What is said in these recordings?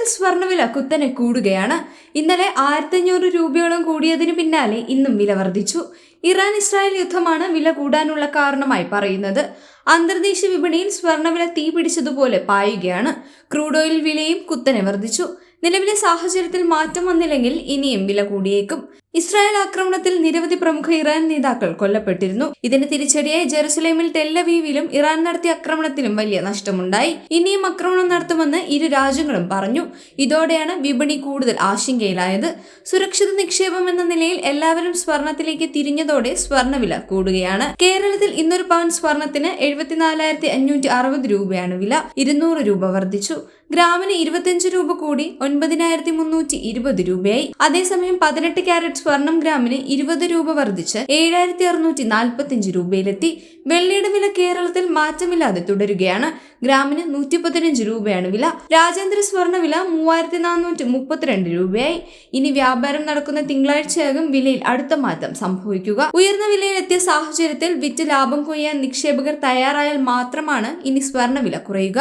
കേരളത്തിൽ സ്വർണവില കുത്തനെ കൂടുകയാണ്. ഇന്നലെ ആയിരത്തി അഞ്ഞൂറ് രൂപയോളം കൂടിയതിനു പിന്നാലെ ഇന്നും വില വർദ്ധിച്ചു. ഇറാൻ ഇസ്രായേൽ യുദ്ധമാണ് വില കൂടാനുള്ള കാരണമായി പറയുന്നത്. അന്തർദേശീയ വിപണിയിൽ സ്വർണവില തീ പിടിച്ചതുപോലെ പായുകയാണ്. ക്രൂഡ് ഓയിൽ വിലയും കുത്തനെ വർദ്ധിച്ചു. നിലവിലെ സാഹചര്യത്തിൽ മാറ്റം വന്നില്ലെങ്കിൽ ഇനിയും വില കൂടിയേക്കും. ഇസ്രായേൽ ആക്രമണത്തിൽ നിരവധി പ്രമുഖ ഇറാൻ നേതാക്കൾ കൊല്ലപ്പെട്ടിരുന്നു. ഇതിന് തിരിച്ചടിയായി ജെറുസലേമിൽ ടെല്ലവീവിലും ഇറാൻ നടത്തിയ ആക്രമണത്തിലും വലിയ നഷ്ടമുണ്ടായി. ഇനിയും ആക്രമണം നടത്തുമെന്ന് ഇരു രാജ്യങ്ങളും പറഞ്ഞു. ഇതോടെയാണ് വിപണി കൂടുതൽ ആശങ്കയിലായത്. സുരക്ഷിത നിക്ഷേപം എന്ന നിലയിൽ എല്ലാവരും സ്വർണത്തിലേക്ക് തിരിഞ്ഞതോടെ സ്വർണവില കൂടുകയാണ്. കേരളത്തിൽ ഇന്നൊരു പവൻ സ്വർണത്തിന് എഴുപത്തിനാലായിരത്തി അഞ്ഞൂറ്റി അറുപത് രൂപയാണ് വില. ഇരുന്നൂറ് രൂപ വർദ്ധിച്ചു. ഗ്രാമിന് ഇരുപത്തിയഞ്ച് രൂപ കൂടി ഒൻപതിനായിരത്തി മുന്നൂറ്റി ഇരുപത് രൂപയായി. അതേസമയം പതിനെട്ട് ക്യാരറ്റ് സ്വർണം ഗ്രാമിന് ഇരുപത് രൂപ വർദ്ധിച്ച് ഏഴായിരത്തി അറുന്നൂറ്റി നാൽപ്പത്തിയഞ്ച് രൂപയിലെത്തി. വെള്ളിയുടെ വില കേരളത്തിൽ മാറ്റമില്ലാതെ തുടരുകയാണ്. ഗ്രാമിന് നൂറ്റി പതിനഞ്ച് രൂപയാണ് വില. രാജേന്ദ്ര സ്വർണ വില മൂവായിരത്തി നാനൂറ്റി മുപ്പത്തിരണ്ട് രൂപയായി. ഇനി വ്യാപാരം നടക്കുന്ന തിങ്കളാഴ്ചയാകും വിലയിൽ അടുത്ത മാറ്റം സംഭവിക്കുക. ഉയർന്ന വിലയിലെത്തിയ സാഹചര്യത്തിൽ വിറ്റ് ലാഭം കൊയ്യാൻ നിക്ഷേപകർ തയ്യാറായാൽ മാത്രമാണ് ഇനി സ്വർണ വില കുറയുക.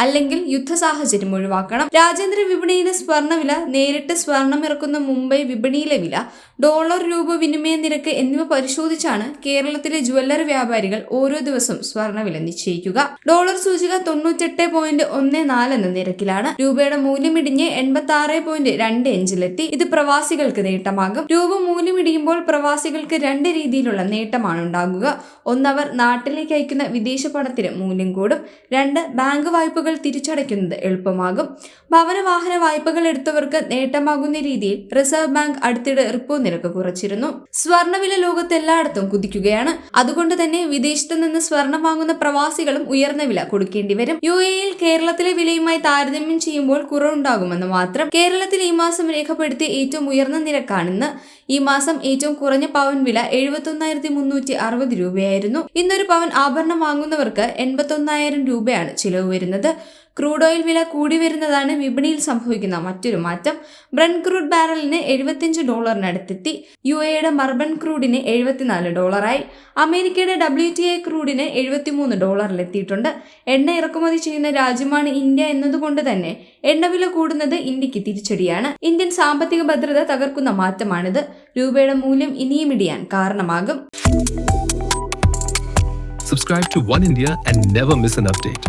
അല്ലെങ്കിൽ യുദ്ധ സാഹചര്യം ഒഴിവാക്കണം. രാജ്യാന്തര വിപണിയിലെ സ്വർണവില നേരിട്ട് സ്വർണം ഇറക്കുന്ന മുംബൈ വിപണിയിലെ വില ഡോളർ രൂപ വിനിമയ നിരക്ക് എന്നിവ പരിശോധിച്ചാണ് കേരളത്തിലെ ജുവല്ലറി വ്യാപാരികൾ ഓരോ ദിവസം സ്വർണവില നിശ്ചയിക്കുക. ഡോളർ സൂചിക തൊണ്ണൂറ്റെട്ട് പോയിന്റ് ഒന്ന് നാല് എന്ന നിരക്കിലാണ്. രൂപയുടെ മൂല്യം ഇടിഞ്ഞ് എൺപത്തി ആറ് പോയിന്റ് രണ്ട് അഞ്ചിലെത്തി. ഇത് പ്രവാസികൾക്ക് നേട്ടമാകും. രൂപ മൂല്യം ഇടിയുമ്പോൾ പ്രവാസികൾക്ക് രണ്ട് രീതിയിലുള്ള നേട്ടമാണ് ഉണ്ടാകുക. ഒന്നവർ നാട്ടിലേക്ക് അയക്കുന്ന വിദേശ പണത്തിന് മൂല്യം കൂടും. രണ്ട് ബാങ്ക് വായ്പകൾ തിരിച്ചടയ്ക്കുന്നത് എളുപ്പമാകും. ഭവന വാഹന വായ്പകൾ എടുത്തവർക്ക് നേട്ടമാകുന്ന രീതിയിൽ റിസർവ് ബാങ്ക് അടുത്തിടെ റിപ്പോ നിരക്ക് കുറച്ചിരുന്നു. സ്വർണവില ലോകത്ത് എല്ലായിടത്തും കുതിക്കുകയാണ്. അതുകൊണ്ട് തന്നെ വിദേശത്ത് നിന്ന് സ്വർണം വാങ്ങുന്ന പ്രവാസികളും ഉയർന്ന വില കൊടുക്കേണ്ടി വരും. യു എയിൽ കേരളത്തിലെ വിലയുമായി താരതമ്യം ചെയ്യുമ്പോൾ കുറവുണ്ടാകുമെന്ന് മാത്രം. കേരളത്തിൽ ഈ മാസം രേഖപ്പെടുത്തിയ ഏറ്റവും ഉയർന്ന നിരക്കാണെന്ന്. ഈ മാസം ഏറ്റവും കുറഞ്ഞ പവൻ വില എഴുപത്തൊന്നായിരത്തി മുന്നൂറ്റി അറുപത് രൂപയായിരുന്നു. ഇന്നൊരു പവൻ ആഭരണം വാങ്ങുന്നവർക്ക് എൺപത്തൊന്നായിരം രൂപയാണ് ചിലവ് വരുന്നത്. ക്രൂഡ് ഓയിൽ വില കൂടി വരുന്നതാണ് വിപണിയിൽ സംഭവിക്കുന്ന മറ്റൊരു മാറ്റം. ബ്രൺ ക്രൂഡ് ബാരലിന് എഴുപത്തിയഞ്ച് ഡോളറിനടുത്തെത്തി. യു എയുടെ മർബൺ ക്രൂഡിന് എഴുപത്തിനാല് ഡോളറായി. അമേരിക്കയുടെ ഡബ്ല്യു ടി ഐ ക്രൂഡിന് എഴുപത്തിമൂന്ന് ഡോളറിലെത്തിയിട്ടുണ്ട്. എണ്ണ ഇറക്കുമതി ചെയ്യുന്ന രാജ്യമാണ് ഇന്ത്യ എന്നതുകൊണ്ട് തന്നെ എണ്ണവില കൂടുന്നത് ഇന്ത്യയ്ക്ക് തിരിച്ചടിയാണ്. ഇന്ത്യൻ സാമ്പത്തിക ഭദ്രത തകർക്കുന്ന മാറ്റമാണിത്. രൂപയുടെ മൂല്യം ഇനിയും ഇടിയാൻ കാരണമാകും. Subscribe to One India and never miss an update.